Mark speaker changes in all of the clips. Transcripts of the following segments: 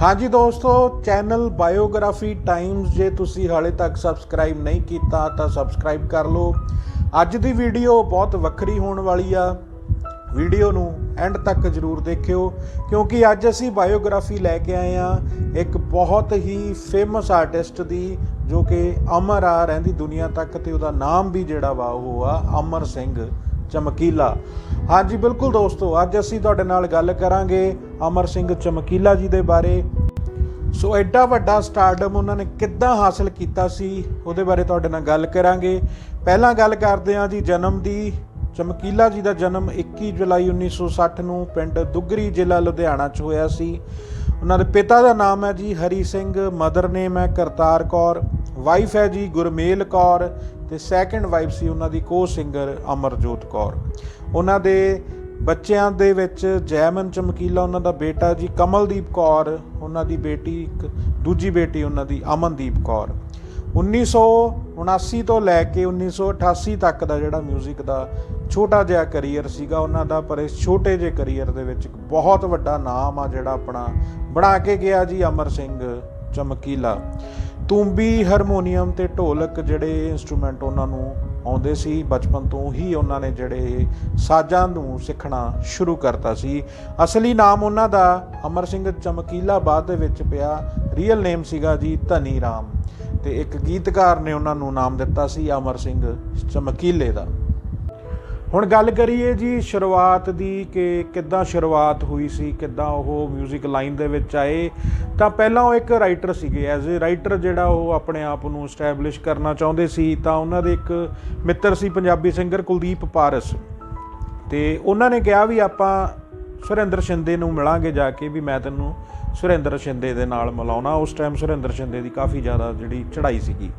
Speaker 1: ਹਾਂਜੀ ਦੋਸਤੋ, channel biography Times ਜੇ ਤੁਸੀਂ ਹਾਲੇ ਤੱਕ ਸਬਸਕ੍ਰਾਈਬ ਨਹੀਂ ਕੀਤਾ, ਤਾਂ ਸਬਸਕ੍ਰਾਈਬ ਕਰ ਲਓ। ਅੱਜ ਦੀ ਵੀਡੀਓ ਬਹੁਤ ਵੱਖਰੀ ਹੋਣ ਵਾਲੀ ਆ। ਵੀਡੀਓ ਨੂੰ ਐਂਡ ਤੱਕ ਜਰੂਰ ਦੇਖਿਓ, ਕਿਉਂਕਿ ਅੱਜ ਅਸੀਂ ਬਾਇਓਗ੍ਰਾਫੀ ਲੈ ਕੇ ਆਏ ਆ ਇੱਕ ਬਹੁਤ ਹੀ ਫੇਮਸ ਆਰਟਿਸਟ ਦੀ, ਜੋ ਕਿ ਅਮਰ ਆ, ਰਹਿੰਦੀ ਦੁਨੀਆ ਤੱਕ, ਤੇ ਉਹਦਾ ਨਾਮ ਵੀ ਜਿਹੜਾ ਵਾ ਉਹ ਆ ਅਮਰ ਸਿੰਘ। ਚਮਕੀਲਾ। ਹਾਂਜੀ, ਬਿਲਕੁਲ ਦੋਸਤੋ, ਅੱਜ ਅਸੀਂ ਤੁਹਾਡੇ ਨਾਲ ਗੱਲ ਕਰਾਂਗੇ ਅਮਰ ਸਿੰਘ ਚਮਕੀਲਾ ਜੀ ਦੇ ਬਾਰੇ। ਸੋ ਐਡਾ ਵੱਡਾ ਸਟਾਰਡਮ ਉਹਨਾਂ ਨੇ ਕਿੱਦਾਂ ਹਾਸਲ ਕੀਤਾ ਸੀ, ਉਹਦੇ ਬਾਰੇ ਤੁਹਾਡੇ ਨਾਲ ਗੱਲ ਕਰਾਂਗੇ। ਪਹਿਲਾਂ ਗੱਲ ਕਰਦੇ ਹਾਂ ਜੀ ਜਨਮ ਦੀ। ਚਮਕੀਲਾ ਜੀ ਦਾ ਜਨਮ 21 ਜੁਲਾਈ 1960 ਨੂੰ ਪਿੰਡ ਦੁੱਗਰੀ ਜ਼ਿਲ੍ਹਾ ਲੁਧਿਆਣਾ 'ਚ ਹੋਇਆ ਸੀ। ਉਹਨਾਂ ਦੇ ਪਿਤਾ ਦਾ ਨਾਮ ਹੈ ਜੀ ਹਰੀ ਸਿੰਘ, ਮਦਰ ਨੇਮ ਹੈ ਕਰਤਾਰ ਕੌਰ ਵਾਈਫ ਹੈ ਜੀ ਗੁਰਮੇਲ ਕੌਰ ਤੇ ਸੈਕੰਡ ਵਾਈਫ ਸੀ ਉਹਨਾਂ ਦੀ ਕੋ ਸਿੰਗਰ ਅਮਰਜੋਤ ਕੌਰ। ਉਹਨਾਂ ਦੇ ਬੱਚਿਆਂ ਦੇ ਵਿੱਚ ਜੈਮਨ ਚਮਕੀਲਾ, ਉਹਨਾਂ ਦਾ ਬੇਟਾ ਜੀ ਕਮਲਦੀਪ ਕੌਰ, ਉਹਨਾਂ ਦੀ ਬੇਟੀ ਇੱਕ, ਦੂਜੀ ਬੇਟੀ ਉਹਨਾਂ ਦੀ ਅਮਨਦੀਪ ਕੌਰ। 1979 ਤੋਂ ਲੈ ਕੇ 1988 ਤੱਕ ਦਾ ਜਿਹੜਾ 뮤직 ਦਾ ਛੋਟਾ ਜਿਹਾ ਕੈਰੀਅਰ ਸੀਗਾ, ਉਹਨਾਂ ਦਾ, ਪਰ ਇਸ ਛੋਟੇ ਜਿਹੇ ਕੈਰੀਅਰ ਦੇ ਵਿੱਚ ਇੱਕ ਬਹੁਤ ਵੱਡਾ ਨਾਮ ਆ ਜਿਹੜਾ ਆਪਣਾ ਬਣਾ ਕੇ ਗਿਆ ਜੀ ਅਮਰ ਸਿੰਘ ਚਮਕੀਲਾ। ਤੂੰਬੀ ਹਾਰਮੋਨੀਅਮ ਤੇ ਢੋਲਕ ਜਿਹੜੇ ਇਨਸਟਰੂਮੈਂਟ ਉਹਨਾਂ ਨੂੰ ਆਉਂਦੇ ਸੀ, ਬਚਪਨ ਤੋਂ ਹੀ ਉਹਨਾਂ ਨੇ ਜਿਹੜੇ ਸਾਜ਼ਾਂ ਨੂੰ ਸਿੱਖਣਾ ਸ਼ੁਰੂ ਕਰਤਾ ਸੀ। ਅਸਲੀ ਨਾਮ ਉਹਨਾਂ ਦਾ ਅਮਰ ਸਿੰਘ ਚਮਕੀਲਾ ਬਾਅਦ ਦੇ ਵਿੱਚ ਪਿਆ ਰੀਅਲ ਨੇਮ ਸੀਗਾ ਜੀ ਧਨੀ ਰਾਮ ਤੇ ਇੱਕ ਗੀਤਕਾਰ ਨੇ ਉਹਨਾਂ ਨੂੰ ਨਾਮ ਦਿੱਤਾ ਸੀ ਅਮਰ ਸਿੰਘ ਚਮਕੀਲੇ ਦਾ। ਹੁਣ ਗੱਲ ਕਰੀਏ ਜੀ ਸ਼ੁਰੂਆਤ ਦੀ ਕਿ ਕਿੱਦਾਂ ਸ਼ੁਰੂਆਤ ਹੋਈ ਸੀ, ਕਿੱਦਾਂ ਉਹ 뮤직 ਲਾਈਨ ਦੇ ਵਿੱਚ ਆਏ। ਤਾਂ ਪਹਿਲਾਂ ਉਹ ਇੱਕ ਰਾਈਟਰ ਸੀਗੇ। ਐਜ਼ ਅ ਰਾਈਟਰ ਜਿਹੜਾ ਉਹ ਆਪਣੇ ਆਪ ਨੂੰ ਸਟੈਬਲਿਸ਼ ਕਰਨਾ ਚਾਹੁੰਦੇ ਸੀ, ਤਾਂ ਉਹਨਾਂ ਦੇ ਇੱਕ ਮਿੱਤਰ ਸੀ ਪੰਜਾਬੀ ਸਿੰਗਰ ਕੁਲਦੀਪ ਪਾਰਸ। ਤੇ ਉਹਨਾਂ ਨੇ ਕਿਹਾ ਵੀ ਆਪਾਂ ਸੁਰਿੰਦਰ ਸ਼ਿੰਦੇ ਨੂੰ ਮਿਲਾਂਗੇ ਜਾ ਕੇ ਵੀ ਮੈਂ ਤੈਨੂੰ ਸੁਰਿੰਦਰ ਸ਼ਿੰਦੇ ਦੇ ਨਾਲ ਮਿਲਾਉਣਾ। ਉਸ ਟਾਈਮ ਸੁਰਿੰਦਰ ਸ਼ਿੰਦੇ ਦੀ ਕਾਫੀ ਜ਼ਿਆਦਾ ਜਿਹੜੀ ਚੜ੍ਹਾਈ ਸੀਗੀ।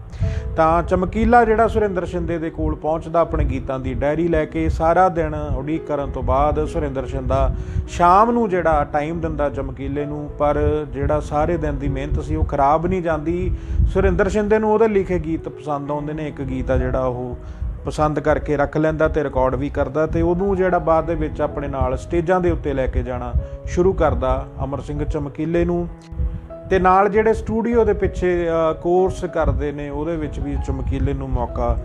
Speaker 1: ਤਾਂ ਚਮਕੀਲਾ ਜਿਹੜਾ ਸੁਰਿੰਦਰ ਸ਼ਿੰਦੇ ਦੇ ਕੋਲ ਪਹੁੰਚਦਾ ਆਪਣੇ ਗੀਤਾਂ ਦੀ ਡਾਇਰੀ ਲੈ ਕੇ, ਸਾਰਾ ਦਿਨ ਉਡੀਕ ਕਰਨ ਤੋਂ ਬਾਅਦ ਸੁਰਿੰਦਰ ਸ਼ਿੰਦਾ ਸ਼ਾਮ ਨੂੰ ਜਿਹੜਾ ਟਾਈਮ ਦਿੰਦਾ ਚਮਕੀਲੇ ਨੂੰ, ਪਰ ਜਿਹੜਾ ਸਾਰੇ ਦਿਨ ਦੀ ਮਿਹਨਤ ਸੀ ਉਹ ਖਰਾਬ ਨਹੀਂ ਜਾਂਦੀ। ਸੁਰਿੰਦਰ ਸ਼ਿੰਦੇ ਨੂੰ ਉਹਦੇ ਲਿਖੇ ਗੀਤ ਪਸੰਦ ਆਉਂਦੇ ਨੇ। ਇੱਕ ਗੀਤ ਆ ਜਿਹੜਾ ਉਹ ਪਸੰਦ ਕਰਕੇ ਰੱਖ ਲੈਂਦਾ ਤੇ ਰਿਕਾਰਡ ਵੀ ਕਰਦਾ ਤੇ ਉਹਨੂੰ ਜਿਹੜਾ ਬਾਅਦ ਦੇ ਵਿੱਚ ਆਪਣੇ ਨਾਲ ਸਟੇਜਾਂ ਦੇ ਉੱਤੇ ਲੈ ਕੇ ਜਾਣਾ ਸ਼ੁਰੂ ਕਰਦਾ ਅਮਰ ਸਿੰਘ ਚਮਕੀਲੇ ਨੂੰ। ਤੇ ਨਾਲ ਜਿਹੜੇ ਸਟੂਡੀਓ ਦੇ ਪਿੱਛੇ ਕੋਰਸ ਕਰਦੇ ਨੇ, ਉਹਦੇ ਵਿੱਚ ਵੀ ਚਮਕੀਲੇ ਨੂੰ ਮੌਕਾ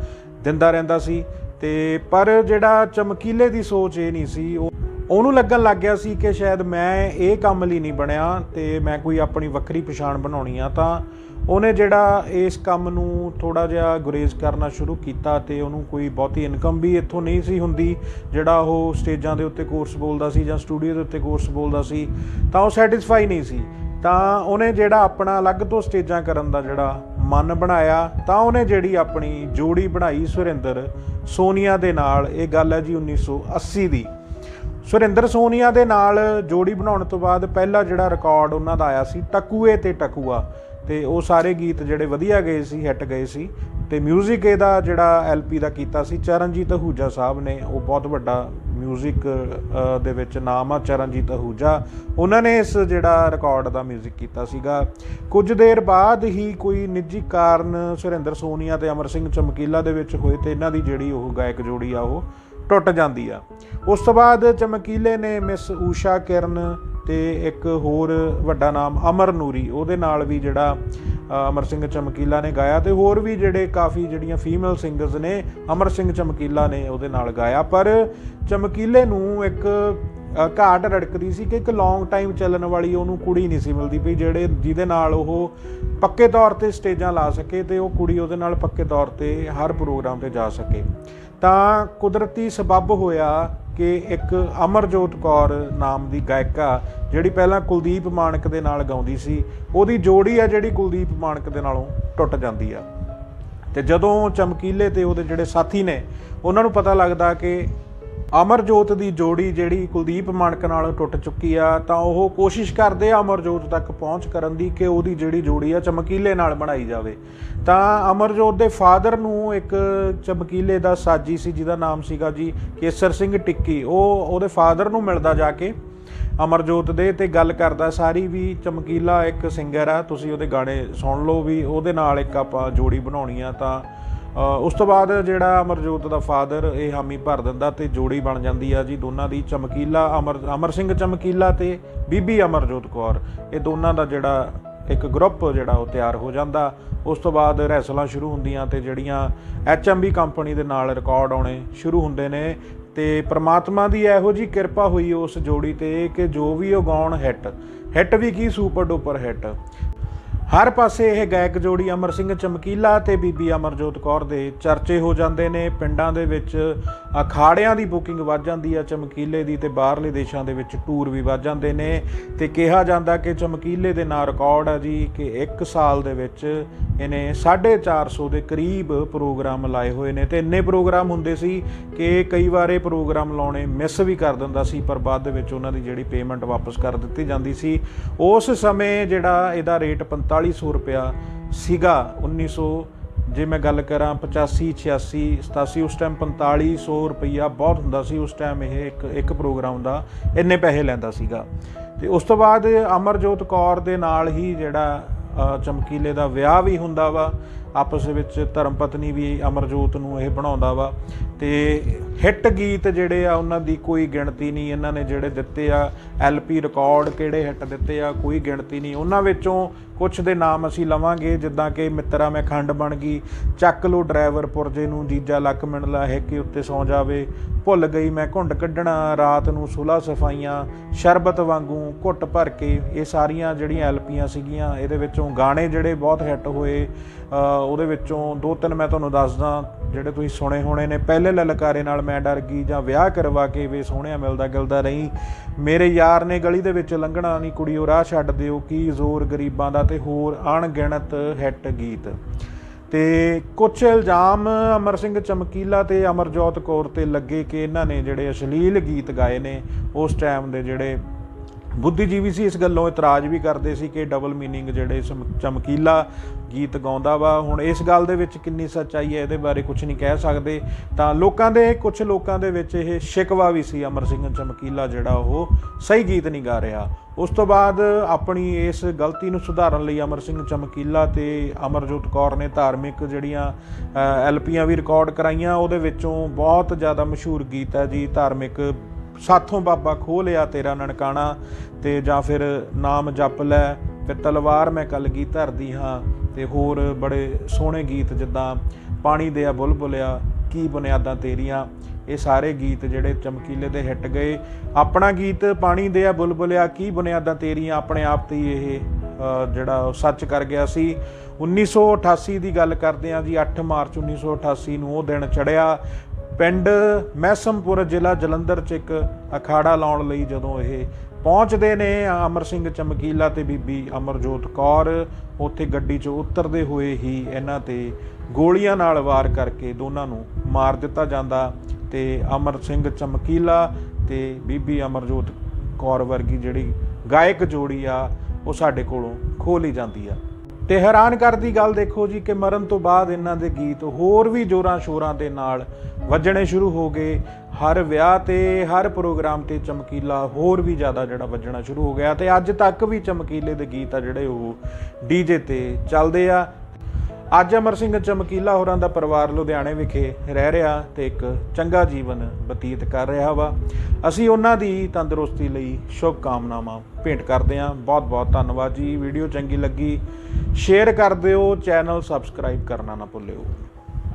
Speaker 1: ਦਿੰਦਾ ਰਹਿੰਦਾ ਸੀ। ਤੇ ਪਰ ਜਿਹੜਾ ਚਮਕੀਲੇ ਦੀ ਸੋਚ ਇਹ ਨਹੀਂ ਸੀ, ਉਹ ਉਹਨੂੰ ਲੱਗਣ ਲੱਗ ਗਿਆ ਸੀ ਕਿ ਸ਼ਾਇਦ ਮੈਂ ਇਹ ਕੰਮ ਲਈ ਨਹੀਂ ਬਣਿਆ ਤੇ ਮੈਂ ਕੋਈ ਆਪਣੀ ਵੱਖਰੀ ਪਛਾਣ ਬਣਾਉਣੀ ਆ, ਤਾਂ ਉਹਨੇ ਜਿਹੜਾ ਇਸ ਕੰਮ ਨੂੰ ਥੋੜਾ ਜਿਹਾ ਗੁਰੇਜ਼ ਕਰਨਾ ਸ਼ੁਰੂ ਕੀਤਾ ਤੇ ਉਹਨੂੰ ਕੋਈ ਬਹੁਤੀ ਇਨਕਮ ਵੀ ਇੱਥੋਂ ਨਹੀਂ ਸੀ ਹੁੰਦੀ, ਜਿਹੜਾ ਉਹ ਸਟੇਜਾਂ ਦੇ ਉੱਤੇ ਕੋਰਸ ਬੋਲਦਾ ਸੀ ਜਾਂ ਸਟੂਡੀਓ ਦੇ ਉੱਤੇ ਕੋਰਸ ਬੋਲਦਾ ਸੀ, ਤਾਂ ਉਹ ਸੈਟੀਸਫਾਈ ਨਹੀਂ ਸੀ। ਤਾਂ ਉਹਨੇ ਜਿਹੜਾ ਆਪਣਾ ਅਲੱਗ ਤੋਂ ਸਟੇਜਾਂ ਕਰਨ ਦਾ ਜਿਹੜਾ ਮਨ ਬਣਾਇਆ, ਤਾਂ ਉਹਨੇ ਜਿਹੜੀ ਆਪਣੀ ਜੋੜੀ ਬਣਾਈ ਸੁਰਿੰਦਰ ਸੋਨੀਆ ਦੇ ਨਾਲ, ਇਹ ਗੱਲ ਹੈ ਜੀ 1980 ਦੀ। ਸੁਰਿੰਦਰ ਸੋਨੀਆ ਦੇ ਨਾਲ ਜੋੜੀ ਬਣਾਉਣ ਤੋਂ ਬਾਅਦ ਪਹਿਲਾ ਜਿਹੜਾ ਰਿਕਾਰਡ ਉਹਨਾਂ ਦਾ ਆਇਆ ਸੀ ਟਕੂਏ ਤੇ ਟਕੂਆ ਤੇ ਉਹ ਸਾਰੇ ਗੀਤ ਜਿਹੜੇ ਵਧੀਆ ਗਏ ਸੀ ਹਿੱਟ ਗਏ ਸੀ ਤੇ 뮤직 ਇਹਦਾ ਜਿਹੜਾ ਐਲਪੀ ਦਾ ਕੀਤਾ ਸੀ ਚਰਨਜੀਤ ਅਹੂਜਾ ਸਾਹਿਬ ਨੇ ਉਹ ਬਹੁਤ ਵੱਡਾ 뮤직 ਦੇ ਵਿੱਚ ਨਾਮ ਆ ਚਰਨਜੀਤ ਅਹੂਜਾ ਉਹਨਾਂ ਨੇ ਇਸ ਜਿਹੜਾ ਰਿਕਾਰਡ ਦਾ 뮤직 ਕੀਤਾ ਸੀਗਾ ਕੁਝ ਦੇਰ ਬਾਅਦ ਹੀ ਕੋਈ ਨਿੱਜੀ ਕਾਰਨ ਸੁਰਿੰਦਰ ਸੋਨੀਆ ਤੇ ਅਮਰ ਸਿੰਘ ਚਮਕੀਲਾ ਦੇ ਵਿੱਚ ਹੋਏ ਤੇ ਇਹਨਾਂ ਦੀ ਜਿਹੜੀ ਉਹ ਗਾਇਕ ਜੋੜੀ ਆ ਉਹ ਟੁੱਟ ਜਾਂਦੀ ਆ। ਉਸ ਤੋਂ ਬਾਅਦ ਚਮਕੀਲੇ ਨੇ ਮਿਸ ਊਸ਼ਾ ਕਿਰਨ ਤੇ ਇੱਕ ਹੋਰ ਵੱਡਾ ਨਾਮ ਅਮਰ ਨੂਰੀ, ਉਹਦੇ ਨਾਲ ਵੀ ਜਿਹੜਾ ਅਮਰ ਸਿੰਘ ਚਮਕੀਲਾ ਨੇ ਗਾਇਆ ਤੇ ਹੋਰ ਵੀ ਜਿਹੜੇ ਕਾਫੀ ਜਿਹੜੀਆਂ ਫੀਮੇਲ ਸਿੰਗਰਸ ਨੇ, ਅਮਰ ਸਿੰਘ ਚਮਕੀਲਾ ਨੇ ਉਹਦੇ ਨਾਲ ਗਾਇਆ। ਪਰ ਚਮਕੀਲੇ ਨੂੰ ਇੱਕ ਘਾਟ ਰੜਕਦੀ ਸੀ ਕਿ ਇੱਕ ਲੌਂਗ ਟਾਈਮ ਚੱਲਣ ਵਾਲੀ ਉਹਨੂੰ ਕੁੜੀ ਨਹੀਂ ਸੀ ਮਿਲਦੀ ਪਈ, ਜਿਹੜੇ ਜਿਹਦੇ ਨਾਲ ਉਹ ਪੱਕੇ ਤੌਰ ਤੇ ਸਟੇਜਾਂ ਲਾ ਸਕੇ ਤੇ ਉਹ ਕੁੜੀ ਉਹਦੇ ਨਾਲ ਪੱਕੇ ਤੌਰ ਤੇ ਹਰ ਪ੍ਰੋਗਰਾਮ ਤੇ ਜਾ ਸਕੇ। ਤਾਂ ਕੁਦਰਤੀ ਸਬਬ ਹੋਇਆ ਕਿ ਇੱਕ ਅਮਰਜੋਤ ਕੌਰ ਨਾਮ ਦੀ ਗਾਇਕਾ, ਜਿਹੜੀ ਪਹਿਲਾਂ ਕੁਲਦੀਪ ਮਾਨਕ ਦੇ ਨਾਲ ਗਾਉਂਦੀ ਸੀ, ਉਹਦੀ ਜੋੜੀ ਆ ਜਿਹੜੀ ਕੁਲਦੀਪ ਮਾਨਕ ਦੇ ਨਾਲੋਂ ਟੁੱਟ ਜਾਂਦੀ ਆ। ਤੇ ਜਦੋਂ ਚਮਕੀਲੇ ਤੇ ਉਹਦੇ ਜਿਹੜੇ ਸਾਥੀ ਨੇ, ਉਹਨਾਂ ਨੂੰ ਪਤਾ ਲੱਗਦਾ ਕਿ ਅਮਰਜੋਤ ਦੀ ਜੋੜੀ ਜਿਹੜੀ ਕੁਲਦੀਪ ਮਾਨਕ ਨਾਲ ਟੁੱਟ ਚੁੱਕੀ ਆ, ਤਾਂ ਉਹ ਕੋਸ਼ਿਸ਼ ਕਰਦੇ ਆ ਅਮਰਜੋਤ ਤੱਕ ਪਹੁੰਚ ਕਰਨ ਦੀ ਕਿ ਉਹਦੀ ਜਿਹੜੀ ਜੋੜੀ ਆ ਚਮਕੀਲੇ ਨਾਲ ਬਣਾਈ ਜਾਵੇ। ਤਾਂ ਅਮਰਜੋਤ ਦੇ ਫਾਦਰ ਨੂੰ ਇੱਕ ਚਮਕੀਲੇ ਦਾ ਸਾਜੀ ਸੀ, ਜਿਹਦਾ ਨਾਮ ਸੀਗਾ ਜੀ ਕੇਸਰ ਸਿੰਘ ਟਿੱਕੀ। ਉਹ ਉਹਦੇ ਫਾਦਰ ਨੂੰ ਮਿਲਦਾ ਜਾ ਕੇ ਅਮਰਜੋਤ ਦੇ ਤੇ ਗੱਲ ਕਰਦਾ, ਸਾਰੀ ਵੀ ਚਮਕੀਲਾ ਇੱਕ ਸਿੰਗਰ ਆ, ਤੁਸੀਂ ਉਹਦੇ ਗਾਣੇ ਸੁਣ ਲਓ ਵੀ, ਉਹਦੇ ਨਾਲ ਇੱਕ ਆਪਾਂ ਜੋੜੀ ਬਣਾਉਣੀ ਆ ਤਾਂ ਉਸ ਤੋਂ ਬਾਅਦ ਜਿਹੜਾ ਅਮਰਜੋਤ ਦਾ ਫਾਦਰ, ਇਹ ਹਾਮੀ ਭਰ ਦਿੰਦਾ ਤੇ ਜੋੜੀ ਬਣ ਜਾਂਦੀ ਆ ਜੀ। ਦੋਨਾਂ ਦੀ ਚਮਕੀਲਾ ਅਮਰ ਅਮਰ ਸਿੰਘ ਚਮਕੀਲਾ ਤੇ ਬੀਬੀ ਅਮਰਜੋਤ ਕੌਰ, ਇਹ ਦੋਨਾਂ ਦਾ ਜਿਹੜਾ ਇੱਕ ਗਰੁੱਪ ਜਿਹੜਾ ਉਹ ਤਿਆਰ ਹੋ ਜਾਂਦਾ। ਉਸ ਤੋਂ ਬਾਅਦ ਰੈਸਲਾਂ ਸ਼ੁਰੂ ਹੁੰਦੀਆਂ ਤੇ ਜਿਹੜੀਆਂ ਐਚਐਮਬੀ ਕੰਪਨੀ ਦੇ ਨਾਲ ਰਿਕਾਰਡ ਆਉਣੇ ਸ਼ੁਰੂ ਹੁੰਦੇ ਨੇ। ਤੇ ਪ੍ਰਮਾਤਮਾ ਦੀ ਇਹੋ ਜੀ ਕਿਰਪਾ ਹੋਈ ਉਸ ਜੋੜੀ ਤੇ ਕਿ ਜੋ ਵੀ ਉਹ ਗਾਉਣ, ਹਿੱਟ ਹਿੱਟ ਵੀ ਕੀ ਸੁਪਰ ਡੁਪਰ ਹਿੱਟ। ਹਰ ਪਾਸੇ ਇਹ ਗਾਇਕ ਜੋੜੀ ਅਮਰ ਸਿੰਘ ਚਮਕੀਲਾ ਤੇ ਬੀਬੀ ਅਮਰਜੋਤ ਕੌਰ ਦੇ ਚਰਚੇ ਹੋ ਜਾਂਦੇ ਨੇ। ਪਿੰਡਾਂ ਦੇ ਵਿੱਚ ਅਖਾੜਿਆਂ ਦੀ ਬੁਕਿੰਗ ਵੱਧ ਜਾਂਦੀ ਆ, ਚਮਕੀਲੇ ਦੀ ਤੇ ਬਾਹਰਲੇ ਦੇਸ਼ਾਂ ਦੇ ਵਿੱਚ ਟੂਰ ਵੀ ਵੱਧ ਜਾਂਦੇ ਨੇ। ਤੇ ਕਿਹਾ ਜਾਂਦਾ ਕਿ ਚਮਕੀਲੇ ਦੇ ਨਾਂ ਰਿਕਾਰਡ ਆ ਜੀ ਕਿ 1 ਸਾਲ ਦੇ ਵਿੱਚ ਇਹਨੇ 450 ਦੇ ਕਰੀਬ ਪ੍ਰੋਗਰਾਮ ਲਾਏ ਹੋਏ ਨੇ। ਤੇ ਇੰਨੇ ਪ੍ਰੋਗਰਾਮ ਹੁੰਦੇ ਸੀ ਕਿ ਕਈ ਵਾਰ ਇਹ ਪ੍ਰੋਗਰਾਮ ਲਾਉਣੇ ਮਿਸ ਵੀ ਕਰ ਦਿੰਦਾ ਸੀ, ਪਰ ਬਾਅਦ ਦੇ ਵਿੱਚ ਉਹਨਾਂ ਦੀ ਜਿਹੜੀ ਪੇਮੈਂਟ ਵਾਪਸ ਕਰ ਦਿੱਤੀ ਜਾਂਦੀ ਸੀ। ਉਸ ਸਮੇਂ ਜਿਹੜਾ ਇਹਦਾ ਰੇਟ 4500 ਰੁਪਿਆ ਸੀਗਾ 1900 ਜੇ ਮੈਂ ਗੱਲ ਕਰਾਂ 85 86 87 ਉਸ ਟਾਈਮ 4500 ਰੁਪਈਆ ਬਹੁਤ ਹੁੰਦਾ ਸੀ, ਉਸ ਟਾਈਮ ਇਹ ਇੱਕ ਇੱਕ ਪ੍ਰੋਗਰਾਮ ਦਾ ਇੰਨੇ ਪੈਸੇ ਲੈਂਦਾ ਸੀਗਾ। ਤੇ ਉਸ ਤੋਂ ਬਾਅਦ ਅਮਰਜੋਤ ਕੌਰ ਦੇ ਨਾਲ ਹੀ ਜਿਹੜਾ ਚਮਕੀਲੇ ਦਾ ਵਿਆਹ ਵੀ ਹੁੰਦਾ ਵਾ ਆਪਸ ਵਿੱਚ ਧਰਮ ਪਤਨੀ ਵੀ ਅਮਰਜੋਤ ਨੂੰ ਇਹ ਬਣਾਉਂਦਾ ਵਾ। ਤੇ ਹਿੱਟ ਗੀਤ ਜਿਹੜੇ ਆ, ਉਹਨਾਂ ਦੀ ਕੋਈ ਗਿਣਤੀ ਨਹੀਂ। ਇਹਨਾਂ ਨੇ ਜਿਹੜੇ ਦਿੱਤੇ ਆ, ਐਲਪੀ ਰਿਕਾਰਡ ਕਿਹੜੇ ਹਿੱਟ ਦਿੱਤੇ ਆ, ਕੋਈ ਗਿਣਤੀ ਨਹੀਂ। ਉਹਨਾਂ ਵਿੱਚੋਂ ਕੁਝ ਦੇ ਨਾਮ ਅਸੀਂ ਲਵਾਂਗੇ, ਜਿੱਦਾਂ ਕਿ ਮਿੱਤਰਾ ਮੈਂ ਖੰਡ ਬਣ ਗਈ, ਚੱਕ ਲੋ ਡਰਾਈਵਰ ਪੁਰਜੇ ਨੂੰ, ਜੀਜਾ ਲੱਕ ਮਿਣਲਾ ਹੈ ਕਿ ਉੱਤੇ ਸੌ ਜਾਵੇ, ਭੁੱਲ ਗਈ ਮੈਂ ਘੁੰਡ ਕੱਢਣਾ, ਰਾਤ ਨੂੰ ਸੁਲਾ ਸਫਾਈਆਂ, ਸ਼ਰਬਤ ਵਾਂਗੂ ਘੁੱਟ ਭਰ ਕੇ, ਇਹ ਸਾਰੀਆਂ ਜਿਹੜੀਆਂ ਐਲਪੀਆਂ ਸੀਗੀਆਂ, ਇਹਦੇ ਵਿੱਚੋਂ ਗਾਣੇ ਜਿਹੜੇ ਬਹੁਤ ਹਿੱਟ ਹੋਏ ਉਹਦੇ ਵਿੱਚੋਂ ਦੋ ਤਿੰਨ ਮੈਂ ਤੁਹਾਨੂੰ ਦੱਸਦਾ, ਜਿਹੜੇ ਤੁਸੀਂ ਸੁਣੇ ਹੋਣੇ ਨੇ, ਪਹਿਲੇ ਲਲਕਾਰੇ ਨਾਲ ਮੈਂ ਡਰ ਗਈ ਜਾਂ ਵਿਆਹ ਕਰਵਾ ਕੇ ਵੇ ਸੋਹਣਿਆ ਮਿਲਦਾ ਗਿਲਦਾ ਰਹੀ। ਮੇਰੇ ਯਾਰ ਨੇ ਗਲੀ ਦੇ ਵਿੱਚ ਲੰਘਣਾ ਨਹੀਂ, ਕੁੜੀ ਉਹ ਰਾਹ ਛੱਡ ਦਿਓ, ਕੀ ਜ਼ੋਰ ਗਰੀਬਾਂ ਦਾ ਤੇ ਹੋਰ ਅਣਗਿਣਤ ਹਿੱਟ ਗੀਤ। ਤੇ ਕੁਝ ਇਲਜ਼ਾਮ ਅਮਰ ਸਿੰਘ ਚਮਕੀਲਾ ਤੇ ਅਮਰਜੋਤ ਕੌਰ ਤੇ ਲੱਗੇ ਕਿ ਇਹਨਾਂ ਨੇ ਜਿਹੜੇ ਅਸ਼ਲੀਲ ਗੀਤ ਗਾਏ ਨੇ, ਉਸ ਟਾਈਮ ਦੇ ਜਿਹੜੇ ਬੁੱਧੀਜੀਵੀ ਸੀ, ਇਸ ਗੱਲੋਂ ਇਤਰਾਜ਼ ਵੀ ਕਰਦੇ ਸੀ ਕਿ ਡਬਲ ਮੀਨਿੰਗ ਜਿਹੜੇ ਚਮ- ਚਮਕੀਲਾ ਗੀਤ ਗਾਉਂਦਾ ਵਾ, ਹੁਣ ਇਸ ਗੱਲ ਦੇ ਵਿੱਚ ਕਿੰਨੀ ਸੱਚਾਈ ਹੈ, ਇਹਦੇ ਬਾਰੇ ਕੁਝ ਨਹੀਂ ਕਹਿ ਸਕਦੇ। ਤਾਂ ਲੋਕਾਂ ਦੇ ਕੁਝ ਲੋਕਾਂ ਦੇ ਵਿੱਚ ਇਹ ਸ਼ਿਕਵਾ ਵੀ ਸੀ, ਅਮਰ ਸਿੰਘ ਚਮਕੀਲਾ ਜਿਹੜਾ ਉਹ ਸਹੀ ਗੀਤ ਨਹੀਂ ਗਾ ਰਿਹਾ। ਉਸ ਤੋਂ ਬਾਅਦ ਆਪਣੀ ਇਸ ਗਲਤੀ ਨੂੰ ਸੁਧਾਰਨ ਲਈ ਅਮਰ ਸਿੰਘ ਚਮਕੀਲਾ ਤੇ ਅਮਰਜੋਤ ਕੌਰ ਨੇ ਧਾਰਮਿਕ ਜਿਹੜੀਆਂ ਐਲਪੀਆਂ ਵੀ ਰਿਕਾਰਡ ਕਰਾਈਆਂ, ਉਹਦੇ ਵਿੱਚੋਂ ਬਹੁਤ ਜ਼ਿਆਦਾ ਮਸ਼ਹੂਰ ਗੀਤ ਹੈ ਜੀ, ਧਾਰਮਿਕ ਸਾਥੋਂ ਬਾਬਾ ਖੋਹ ਲਿਆ ਤੇਰਾ ਨਨਕਾਣਾ ਤੇ ਜਾਂ ਫਿਰ ਨਾਮ ਜਪ ਲੈ, ਫਿਰ ਤਲਵਾਰ ਮੈਂ ਕਲਗੀ ਧਰਦੀ ਹਾਂ ਤੇ ਹੋਰ ਬੜੇ ਸੋਹਣੇ ਗੀਤ ਜਿੱਦਾਂ ਪਾਣੀ ਦੇ ਆ ਬੁਲਬੁਲਿਆ, ਕੀ ਬੁਨਿਆਦਾਂ ਤੇਰੀਆਂ। ਇਹ ਸਾਰੇ ਗੀਤ ਜਿਹੜੇ ਚਮਕੀਲੇ ਦੇ ਹਿੱਟ ਗਏ। ਆਪਣਾ ਗੀਤ ਪਾਣੀ ਦੇ ਆ ਬੁਲਬੁਲਿਆ, ਕੀ ਬੁਨਿਆਦਾਂ ਤੇਰੀਆਂ, ਆਪਣੇ ਆਪ ਤੇ ਹੀ ਇਹ ਜਿਹੜਾ ਉਹ ਸੱਚ ਕਰ ਗਿਆ ਸੀ। 1988 ਦੀ ਗੱਲ ਕਰਦੇ ਹਾਂ ਜੀ 8 ਮਾਰਚ 1988 ਨੂੰ ਉਹ ਦਿਨ ਚੜਿਆ ਪਿੰਡ ਮਹਿਸਮਪੁਰ ਜ਼ਿਲ੍ਹਾ ਜਲੰਧਰ ਚ ਇੱਕ ਅਖਾੜਾ ਲਾਉਣ ਲਈ ਜਦੋਂ ਇਹ ਪਹੁੰਚਦੇ ਨੇ ਅਮਰ ਸਿੰਘ ਚਮਕੀਲਾ ਤੇ ਬੀਬੀ ਅਮਰਜੋਤ ਕੌਰ ਉੱਥੇ ਗੱਡੀ 'ਚੋਂ ਉਤਰਦੇ ਹੋਏ ਹੀ ਇਹਨਾਂ ਤੇ ਗੋਲੀਆਂ ਨਾਲ ਵਾਰ ਕਰਕੇ ਦੋਨਾਂ ਨੂੰ ਮਾਰ ਦਿੱਤਾ ਜਾਂਦਾ ਤੇ ਅਮਰ ਸਿੰਘ ਚਮਕੀਲਾ ਤੇ ਬੀਬੀ ਅਮਰਜੋਤ ਕੌਰ ਵਰਗੀ ਜਿਹੜੀ ਗਾਇਕ ਜੋੜੀ ਆ, ਉਹ ਸਾਡੇ ਕੋਲੋਂ ਖੋਹ ਲਈ ਜਾਂਦੀ ਆ। ਤੇ ਹੈਰਾਨ ਕਰਦੀ ਗੱਲ ਦੇਖੋ ਜੀ ਕਿ ਮਰਨ ਤੋਂ ਬਾਅਦ ਇਹਨਾਂ ਦੇ ਗੀਤ ਹੋਰ ਵੀ ਜੋਰਾਂ ਸ਼ੋਰਾਂ ਦੇ ਨਾਲ ਵੱਜਣੇ ਸ਼ੁਰੂ ਹੋ ਗਏ। ਹਰ ਵਿਆਹ ਤੇ, ਹਰ ਪ੍ਰੋਗਰਾਮ ਤੇ ਚਮਕੀਲਾ ਹੋਰ ਵੀ ਜ਼ਿਆਦਾ ਜਿਹੜਾ ਵੱਜਣਾ ਸ਼ੁਰੂ ਹੋ ਗਿਆ ਤੇ ਅੱਜ ਤੱਕ ਵੀ ਚਮਕੀਲੇ ਦੇ ਗੀਤ ਆ ਜਿਹੜੇ ਉਹ ਡੀਜੇ ਤੇ ਚੱਲਦੇ ਆ। ਅੱਜ ਅਮਰ ਸਿੰਘ ਚਮਕੀਲਾ ਹੋਰਾਂ ਦਾ ਪਰਿਵਾਰ ਲੁਧਿਆਣੇ ਵਿਖੇ ਰਹਿ ਰਿਹਾ ਤੇ ਇੱਕ ਚੰਗਾ ਜੀਵਨ ਬਤੀਤ ਕਰ ਰਿਹਾ ਵਾ। ਅਸੀਂ ਉਹਨਾਂ ਦੀ ਤੰਦਰੁਸਤੀ ਲਈ ਸ਼ੁਭ ਕਾਮਨਾਵਾਂ ਭੇਂਟ ਕਰਦੇ ਹਾਂ। ਬਹੁਤ ਬਹੁਤ ਧੰਨਵਾਦ ਜੀ। ਵੀਡੀਓ ਚੰਗੀ ਲੱਗੀ, ਸ਼ੇਅਰ ਕਰ ਦਿਓ, ਚੈਨਲ ਸਬਸਕ੍ਰਾਈਬ ਕਰਨਾ ਨਾ ਭੁੱਲਿਓ।